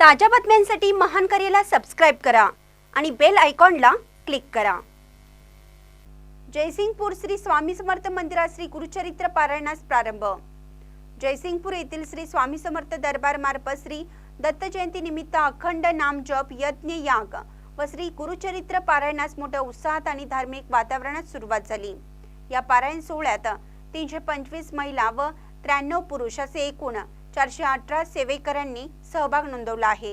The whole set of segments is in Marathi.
ताज्या बातम्यांसाठी महान करेला सबस्क्राईब करा आणि बेल आयकॉनला क्लिक करा. जयसिंगपूर श्री स्वामी समर्थ मंदिरात श्री गुरुचरित्र पारायणास प्रारंभ. जयसिंगपूर येथील श्री स्वामी समर्थ दरबार मार्फत श्री दत्त जयंती निमित्त अखंड नाम जप यज्ञ याग व श्री गुरुचरित्र पारायणास मोठ्या उत्साहात आणि धार्मिक वातावरणात सुरुवात झाली. या पारायण सोहळ्यात तीनशे पंचवीस महिला व त्र्याण्णव पुरुष असे एकूण चारशे अठरा सेवेकरांनी सहभाग नोंदवला आहे.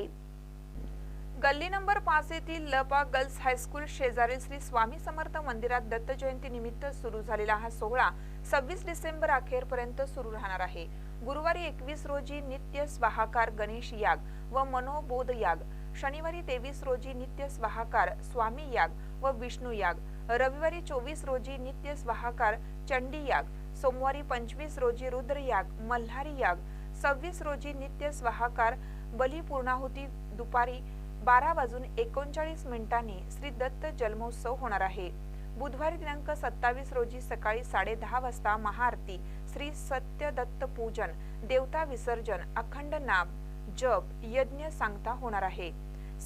गल्ली नंबर पाच येथील लपा गर्ल्स हायस्कूल शेजारील श्री स्वामी समर्थ मंदिरात दत्त जयंती निमित्त सुरू झालेला हा सोहळा सव्वीस डिसेंबर अखेरपर्यंत सुरू राहणार आहे. गुरुवारी एकवीस रोजी नित्य स्वाहाकार गणेश याग व मनोबोध याग शनिवारी तेवीस रोजी नित्य स्वाहाकार स्वामी याग व विष्णू याग रविवारी चोवीस रोजी नित्य स्वाहाकार चंडी याग सोमवारी पंचवीस रोजी रुद्र याग मल्हारी याग सव्वीस रोजी नित्य स्वाहाकार बली पूर्णाहुती दुपारी बारा वाजून एकोणचाळीस मिनिटांनी श्री दत्त जन्मोत्सव होणार आहे. बुधवारी दिनांक सत्तावीस रोजी सकाळी साडे दहा वाजता महाआरती श्री सत्यदत्त पूजन देवता विसर्जन अखंड नाम जप यज्ञ सांगता होणार आहे.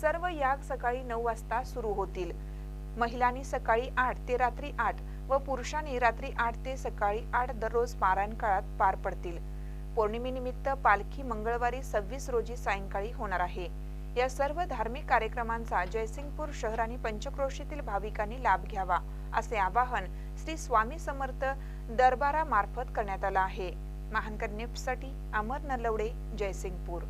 सर्व याग सकाळी नऊ वाजता सुरू होतील. महिलांनी सकाळी आठ ते रात्री आठ व पुरुषांनी रात्री आठ ते सकाळी आठ दररोज पारायण काळात पार पडतील. पौर्णिमेनिमित्त पालखी मंगळवारी सव्वीस रोजी सायंकाळी होणार आहे. या सर्व धार्मिक कार्यक्रमांचा जयसिंगपूर शहर आणि पंचक्रोशीतील भाविकांनी लाभ घ्यावा असे आवाहन श्री स्वामी समर्थ दरबारामार्फत करण्यात आलं आहे. महानकर न्यूजसाठी अमर नलवडे जयसिंगपूर.